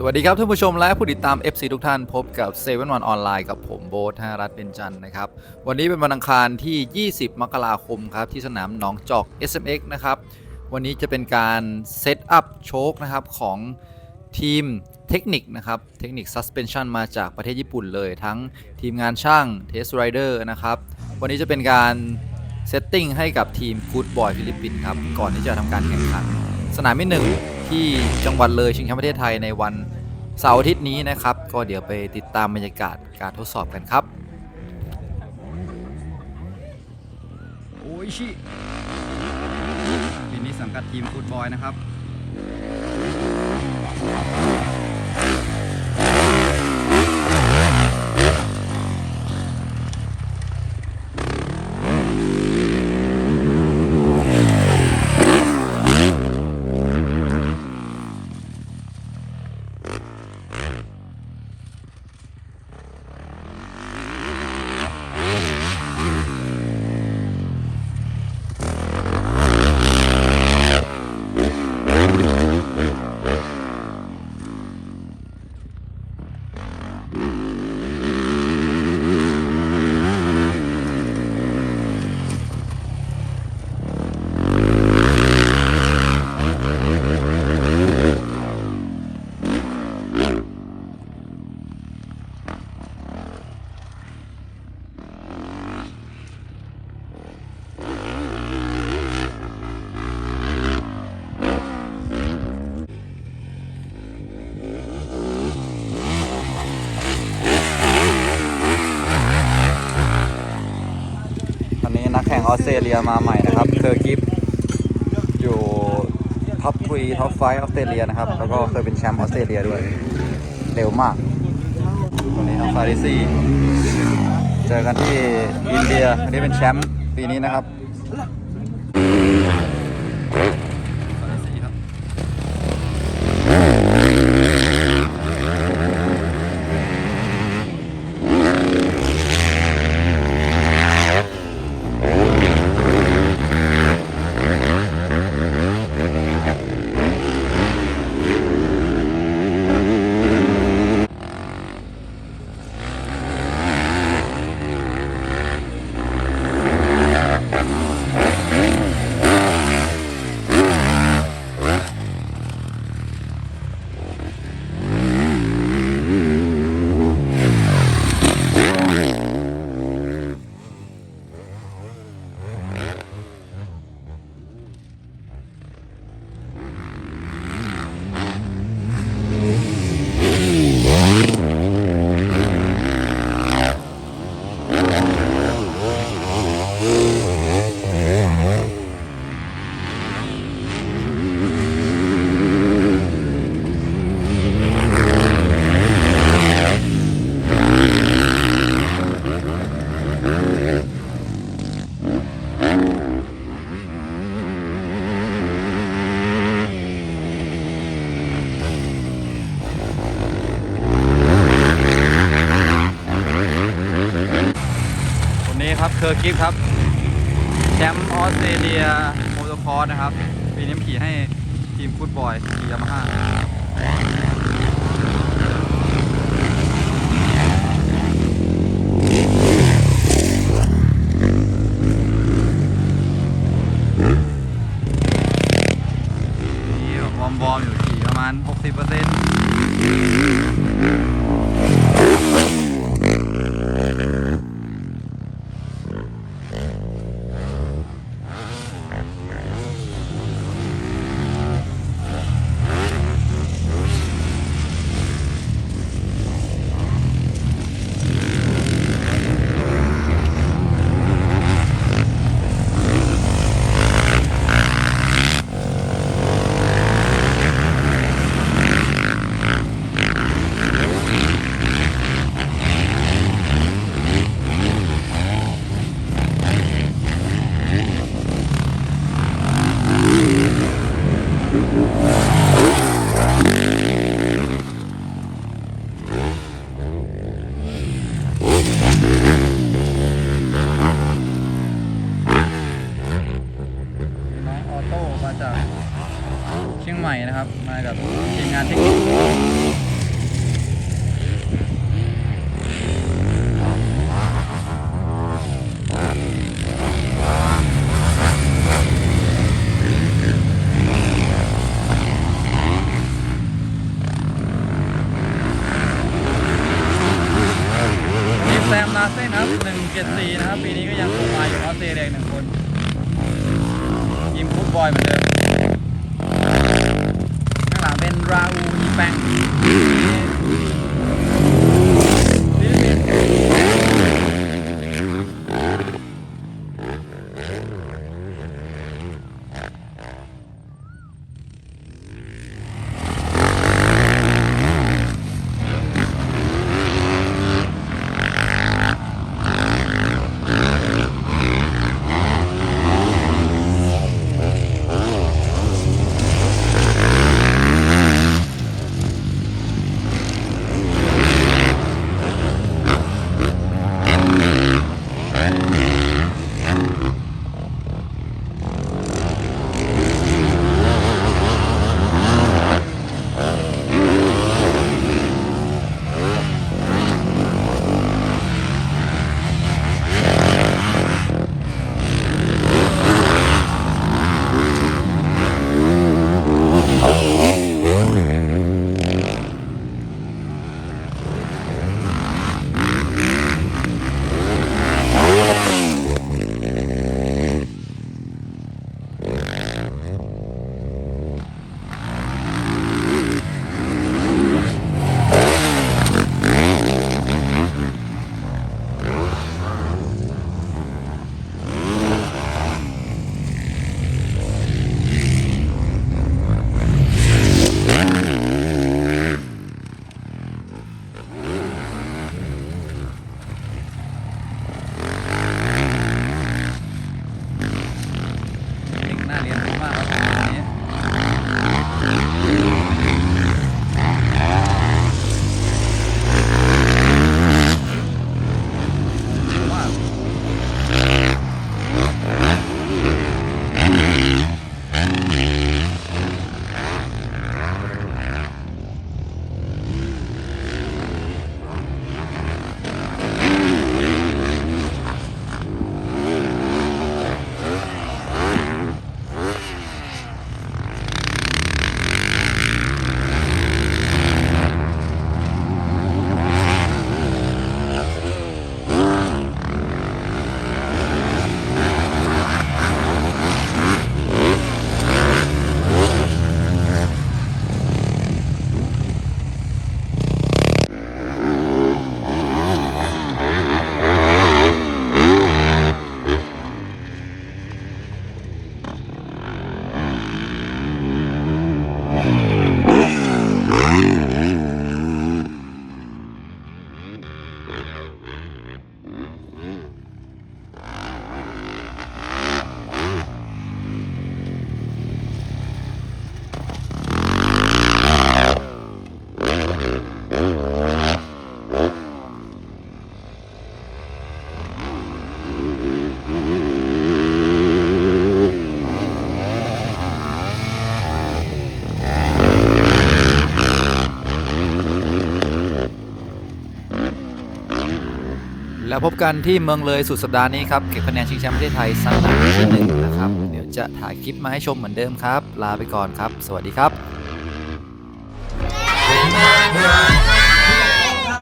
สวัสดีครับท่านผู้ชมและผู้ติดตาม FC ทุกท่านพบกับ7 1ออนไลน์กับผมโบ๊ทธนรัตน์เป็นจันทร์นะครับ วันนี้เป็นวันอังคารที่ 20 มกราคมครับ ที่สนามหนองจอก SMX นะครับ วันนี้จะเป็นการเซตอัพโชคนะครับ ของทีมเทคนิคนะครับ เทคนิค Suspension มาจากประเทศญี่ปุ่นเลย ทั้งทีมงานช่าง Test Rider นะครับ วันนี้จะเป็นการเซตติ้งให้กับทีม Good Boy ฟิลิปปินส์ครับก่อนที่จะทำการแข่งขันสนามที่หนึ่งที่จังหวัดเลยชิงแชมป์ประเทศไทยในวัน เสาร์อาทิตย์นี้นะครับ ก็เดี๋ยวไปติดตามบรรยากาศการทดสอบกันครับ โอ้ยชิปีนี้สังกัดทีมฟุตบอลนะครับ ออสเตรเลียมาใหม่นะครับ เคอกิฟอยู่ท็อปทรีท็อปไฟออสเตรเลียนะครับ แล้วก็เคยเป็นแชมป์ออสเตรเลียด้วย เร็วมากวันนี้น้องฟาริซี่ เจอกันที่อินเดียอันนี้เป็นแชมป์ปีนี้นะครับ กิฟครับแชมป์ออสเตรเลียโมโตคอร์สนะครับ ปีนี้ขี่ให้ทีมฟุตบอลขี่ยามาฮ่านี่วอร์มวอร์มอยู่ขี่ประมาณ 60%น้ กับทีมงานเทคนิคแซมลาเซ่นะครันะครับ ปีนี้ก็ยังคงมาอยู่ออสเตรเลียหนึ่งคนยิมฟุตบอยเหมือนเดิม ราอูอีแปง แล้วพบกันที่เมืองเลยสุดสัปดาห์นี้ครับ เก็บคะแนนชิงแชมป์ประเทศไทยสัปดาห์ที่หนึ่งนะครับ เดี๋ยวจะถ่ายคลิปมาให้ชมเหมือนเดิมครับ ลาไปก่อนครับ สวัสดีครับ